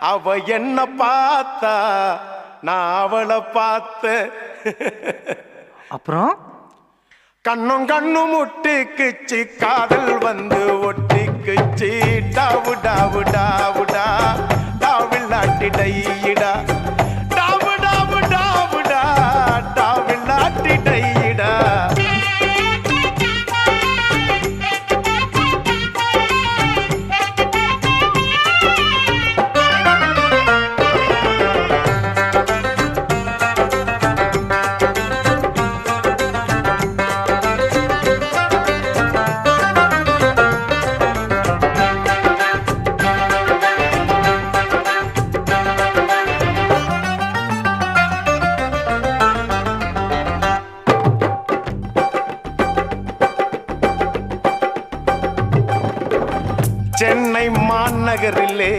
அவ என்ன பார்த்தா? நான் அவளை பார்த்தேன் அப்புறம்? கண்ணும் கண்ணும் முட்டிக்குச்சு காதல் வந்து ஒட்டிக்குச்சு. டாவு டாவு டாவுடா டாவில்லாட்டி டையிடா சென்னை மாநகரிலே